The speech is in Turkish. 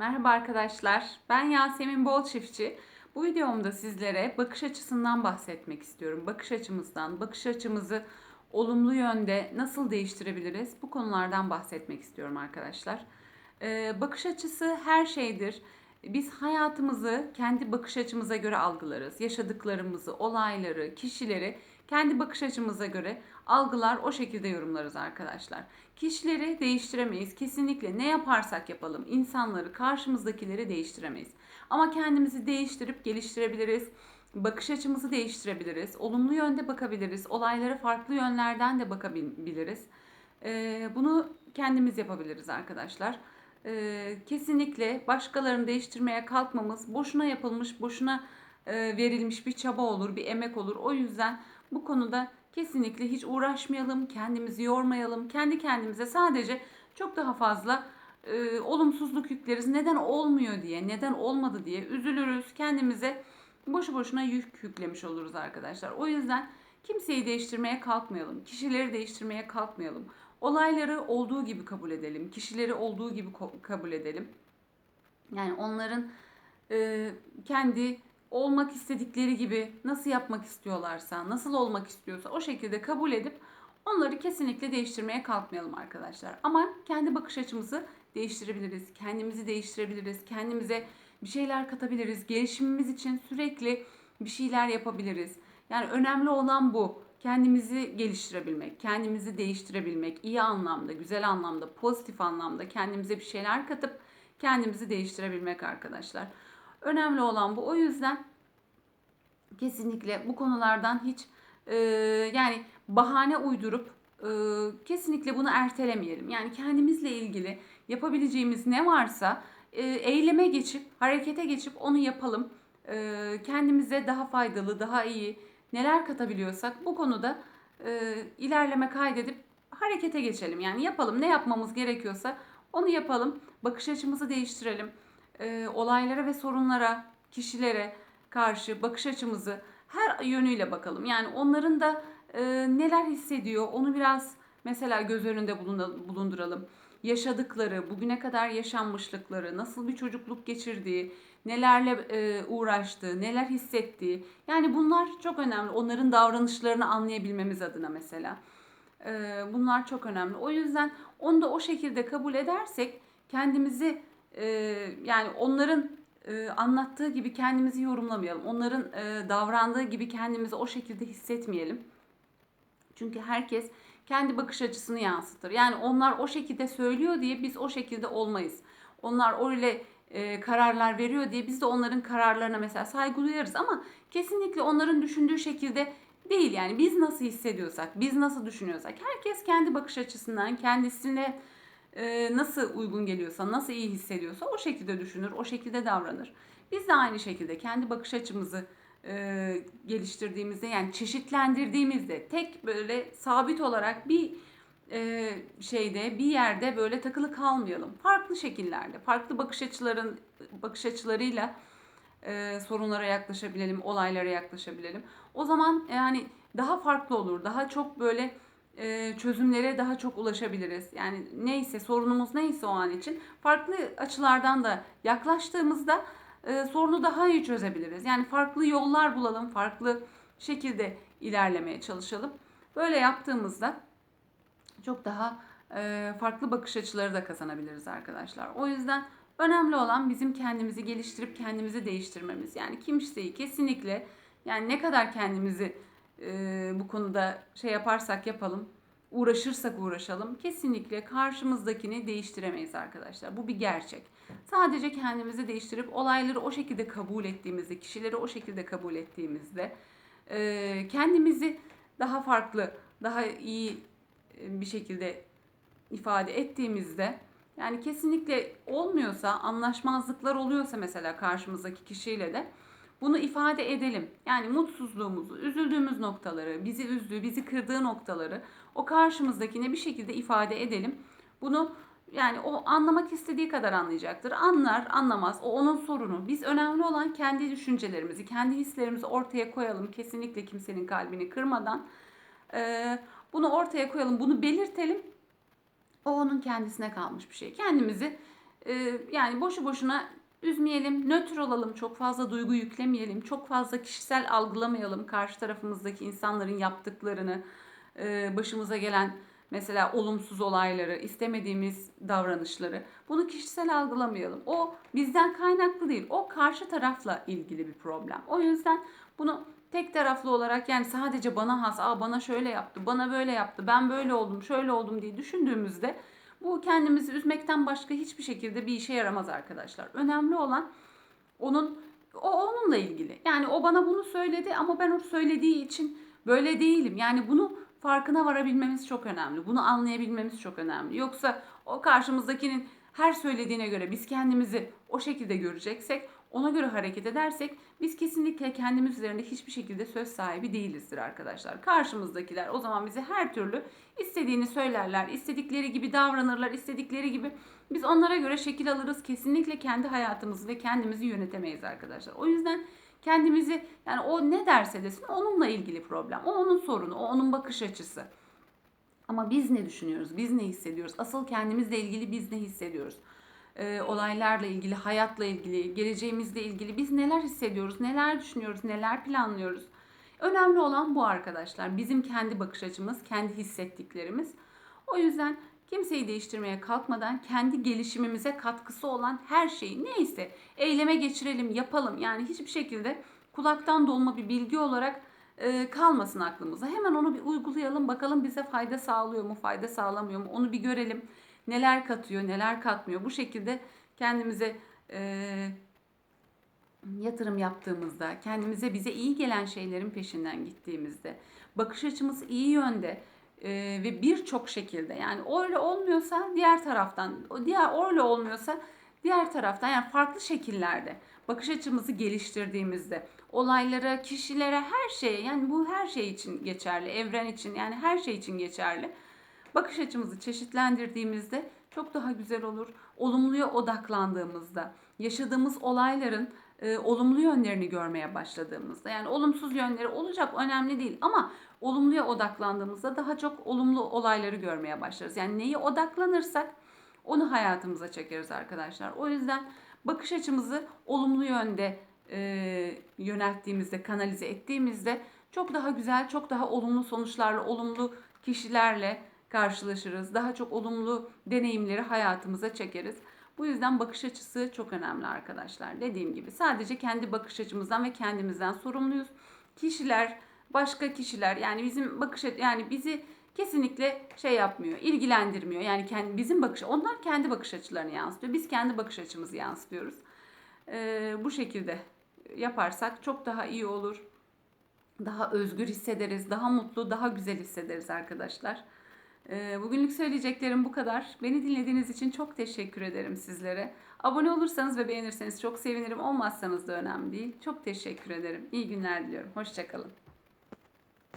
Merhaba arkadaşlar. Ben Yasemin Bol Çiftçi. Bu videomda sizlere bakış açısından bahsetmek istiyorum. Bakış açımızdan, bakış açımızı olumlu yönde nasıl değiştirebiliriz? Bu konulardan bahsetmek istiyorum arkadaşlar. Ee, bakış açısı her şeydir. Biz hayatımızı kendi bakış açımıza göre algılarız. Yaşadıklarımızı, olayları, kişileri kendi bakış açımıza göre algılar, o şekilde yorumlarız arkadaşlar. Kişileri değiştiremeyiz. Kesinlikle ne yaparsak yapalım insanları, karşımızdakileri değiştiremeyiz. Ama kendimizi değiştirip geliştirebiliriz. Bakış açımızı değiştirebiliriz. Olumlu yönde bakabiliriz. Olaylara farklı yönlerden de bakabiliriz. Ee, bunu kendimiz yapabiliriz arkadaşlar. Ee, kesinlikle başkalarını değiştirmeye kalkmamız boşuna yapılmış, boşuna e, verilmiş bir çaba olur, bir emek olur. O yüzden bu konuda kesinlikle hiç uğraşmayalım, kendimizi yormayalım. Kendi kendimize sadece çok daha fazla e, olumsuzluk yükleriz. Neden olmuyor diye, neden olmadı diye üzülürüz. Kendimize boşu boşuna yük yüklemiş oluruz arkadaşlar. O yüzden kimseyi değiştirmeye kalkmayalım. Kişileri değiştirmeye kalkmayalım. Olayları olduğu gibi kabul edelim. Kişileri olduğu gibi kabul edelim. Yani onların e, kendi olmak istedikleri gibi nasıl yapmak istiyorlarsa, nasıl olmak istiyorsa o şekilde kabul edip onları kesinlikle değiştirmeye kalkmayalım arkadaşlar. Ama kendi bakış açımızı değiştirebiliriz. Kendimizi değiştirebiliriz. Kendimize bir şeyler katabiliriz. Gelişimimiz için sürekli bir şeyler yapabiliriz. Yani önemli olan bu. Kendimizi geliştirebilmek, kendimizi değiştirebilmek, iyi anlamda, güzel anlamda, pozitif anlamda kendimize bir şeyler katıp kendimizi değiştirebilmek arkadaşlar. Önemli olan bu. O yüzden kesinlikle bu konulardan hiç e, yani bahane uydurup e, kesinlikle bunu ertelemeyelim. Yani kendimizle ilgili yapabileceğimiz ne varsa e, eyleme geçip, harekete geçip onu yapalım. E, kendimize daha faydalı, daha iyi neler katabiliyorsak bu konuda e, ilerleme kaydedip harekete geçelim. Yani yapalım ne yapmamız gerekiyorsa onu yapalım. Bakış açımızı değiştirelim. E, olaylara ve sorunlara, kişilere karşı bakış açımızı her yönüyle bakalım. Yani onların da e, neler hissediyor onu biraz mesela göz önünde bulunduralım. Yaşadıkları, bugüne kadar yaşanmışlıkları, nasıl bir çocukluk geçirdiği, nelerle e, uğraştığı, neler hissettiği. Yani bunlar çok önemli. Onların davranışlarını anlayabilmemiz adına mesela. E, bunlar çok önemli. O yüzden onu da o şekilde kabul edersek kendimizi e, yani onların e, anlattığı gibi kendimizi yorumlamayalım. Onların e, davrandığı gibi kendimizi o şekilde hissetmeyelim. Çünkü herkes kendi bakış açısını yansıtır. Yani onlar o şekilde söylüyor diye biz o şekilde olmayız. Onlar öyle e, kararlar veriyor diye biz de onların kararlarına mesela saygı duyarız ama kesinlikle onların düşündüğü şekilde değil yani biz nasıl hissediyorsak, biz nasıl düşünüyorsak herkes kendi bakış açısından kendisine e, nasıl uygun geliyorsa, nasıl iyi hissediyorsa o şekilde düşünür, o şekilde davranır. Biz de aynı şekilde kendi bakış açımızı e, geliştirdiğimizde yani çeşitlendirdiğimizde tek böyle sabit olarak bir e, şeyde bir yerde böyle takılı kalmayalım. Farklı şekillerde, farklı bakış açıların bakış açılarıyla e, sorunlara yaklaşabilelim, olaylara yaklaşabilelim. O zaman yani daha farklı olur, daha çok böyle e, çözümlere daha çok ulaşabiliriz. Yani neyse sorunumuz neyse o an için farklı açılardan da yaklaştığımızda e, sorunu daha iyi çözebiliriz. Yani farklı yollar bulalım, farklı şekilde ilerlemeye çalışalım. Böyle yaptığımızda çok daha e, farklı bakış açıları da kazanabiliriz arkadaşlar. O yüzden önemli olan bizim kendimizi geliştirip kendimizi değiştirmemiz. Yani kimseyi kesinlikle yani ne kadar kendimizi e, bu konuda şey yaparsak yapalım, uğraşırsak uğraşalım kesinlikle karşımızdakini değiştiremeyiz arkadaşlar. Bu bir gerçek. Sadece kendimizi değiştirip olayları o şekilde kabul ettiğimizde, kişileri o şekilde kabul ettiğimizde e, kendimizi daha farklı, daha iyi bir şekilde ifade ettiğimizde yani kesinlikle olmuyorsa, anlaşmazlıklar oluyorsa mesela karşımızdaki kişiyle de bunu ifade edelim. Yani mutsuzluğumuzu, üzüldüğümüz noktaları, bizi üzdüğü, bizi kırdığı noktaları o karşımızdakine bir şekilde ifade edelim. Bunu yani o anlamak istediği kadar anlayacaktır. Anlar, anlamaz. O onun sorunu. Biz önemli olan kendi düşüncelerimizi, kendi hislerimizi ortaya koyalım. Kesinlikle kimsenin kalbini kırmadan. Ee, bunu ortaya koyalım, bunu belirtelim. O onun kendisine kalmış bir şey. Kendimizi e, yani boşu boşuna üzmeyelim, nötr olalım, çok fazla duygu yüklemeyelim, çok fazla kişisel algılamayalım karşı tarafımızdaki insanların yaptıklarını, e, başımıza gelen mesela olumsuz olayları, istemediğimiz davranışları. Bunu kişisel algılamayalım. O bizden kaynaklı değil. O karşı tarafla ilgili bir problem. O yüzden bunu tek taraflı olarak yani sadece bana has, Aa, bana şöyle yaptı, bana böyle yaptı, ben böyle oldum, şöyle oldum diye düşündüğümüzde bu kendimizi üzmekten başka hiçbir şekilde bir işe yaramaz arkadaşlar. Önemli olan onun o onunla ilgili. Yani o bana bunu söyledi ama ben o söylediği için böyle değilim. Yani bunu farkına varabilmemiz çok önemli. Bunu anlayabilmemiz çok önemli. Yoksa o karşımızdakinin her söylediğine göre biz kendimizi o şekilde göreceksek, ona göre hareket edersek biz kesinlikle kendimiz üzerinde hiçbir şekilde söz sahibi değilizdir arkadaşlar. Karşımızdakiler o zaman bize her türlü istediğini söylerler, istedikleri gibi davranırlar, istedikleri gibi biz onlara göre şekil alırız. Kesinlikle kendi hayatımızı ve kendimizi yönetemeyiz arkadaşlar. O yüzden kendimizi yani o ne derse desin onunla ilgili problem. O onun sorunu, o onun bakış açısı. Ama biz ne düşünüyoruz? Biz ne hissediyoruz? Asıl kendimizle ilgili biz ne hissediyoruz? Ee, olaylarla ilgili, hayatla ilgili, geleceğimizle ilgili biz neler hissediyoruz? Neler düşünüyoruz? Neler planlıyoruz? Önemli olan bu arkadaşlar. Bizim kendi bakış açımız, kendi hissettiklerimiz. O yüzden kimseyi değiştirmeye kalkmadan kendi gelişimimize katkısı olan her şeyi neyse eyleme geçirelim, yapalım. Yani hiçbir şekilde kulaktan dolma bir bilgi olarak e, kalmasın aklımıza. Hemen onu bir uygulayalım, bakalım bize fayda sağlıyor mu, fayda sağlamıyor mu? Onu bir görelim. Neler katıyor, neler katmıyor. Bu şekilde kendimize e, yatırım yaptığımızda, kendimize bize iyi gelen şeylerin peşinden gittiğimizde, bakış açımız iyi yönde e, ve birçok şekilde yani öyle olmuyorsa diğer taraftan, diğer öyle olmuyorsa diğer taraftan yani farklı şekillerde bakış açımızı geliştirdiğimizde olaylara, kişilere, her şeye yani bu her şey için geçerli, evren için yani her şey için geçerli. Bakış açımızı çeşitlendirdiğimizde çok daha güzel olur. Olumluya odaklandığımızda, yaşadığımız olayların e, olumlu yönlerini görmeye başladığımızda yani olumsuz yönleri olacak önemli değil ama olumluya odaklandığımızda daha çok olumlu olayları görmeye başlarız. Yani neye odaklanırsak onu hayatımıza çekeriz arkadaşlar. O yüzden bakış açımızı olumlu yönde e, yönelttiğimizde, kanalize ettiğimizde çok daha güzel, çok daha olumlu sonuçlarla, olumlu kişilerle karşılaşırız. Daha çok olumlu deneyimleri hayatımıza çekeriz. Bu yüzden bakış açısı çok önemli arkadaşlar. Dediğim gibi sadece kendi bakış açımızdan ve kendimizden sorumluyuz. Kişiler, başka kişiler yani bizim bakış yani bizi kesinlikle şey yapmıyor, ilgilendirmiyor. Yani kendi bizim bakış onlar kendi bakış açılarını yansıtıyor. Biz kendi bakış açımızı yansıtıyoruz. Ee, bu şekilde yaparsak çok daha iyi olur. Daha özgür hissederiz, daha mutlu, daha güzel hissederiz arkadaşlar. Ee, bugünlük söyleyeceklerim bu kadar. Beni dinlediğiniz için çok teşekkür ederim sizlere. Abone olursanız ve beğenirseniz çok sevinirim. Olmazsanız da önemli değil. Çok teşekkür ederim. İyi günler diliyorum. Hoşçakalın.